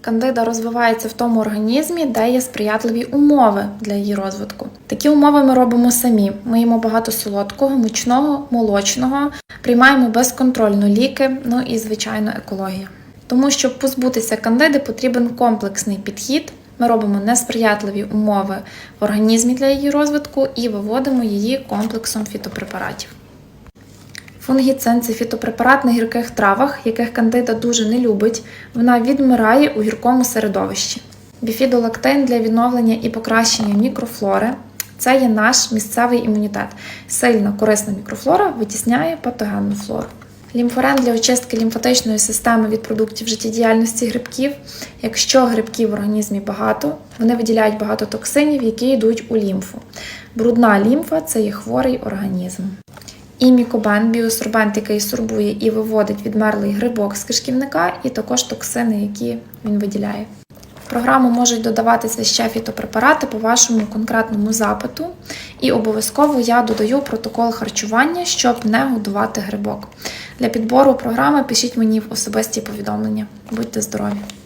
Кандида розвивається в тому організмі, де є сприятливі умови для її розвитку. Такі умови ми робимо самі. Ми їмо багато солодкого, мучного, молочного, приймаємо безконтрольно ліки, ну і звичайно екологія. Тому щоб позбутися кандиди, потрібен комплексний підхід. Ми робимо несприятливі умови в організмі для її розвитку і виводимо її комплексом фітопрепаратів. Фунгіцин це фітопрепарат на гірких травах, яких кандида дуже не любить. Вона відмирає у гіркому середовищі. Біфідолактин для відновлення і покращення мікрофлори. Це є наш місцевий імунітет. Сильна корисна мікрофлора витісняє патогенну флору. Лімфорен для очистки лімфатичної системи від продуктів життєдіяльності грибків. Якщо грибків в організмі багато, вони виділяють багато токсинів, які йдуть у лімфу. Брудна лімфа це є хворий організм. І мікобен біосорбент, який сорбує і виводить відмерлий грибок з кишківника, і також токсини, які він виділяє. В програму можуть додаватися ще фітопрепарати по вашому конкретному запиту, і обов'язково я додаю протокол харчування, щоб не годувати грибок. Для підбору програми пишіть мені в особисті повідомлення. Будьте здорові!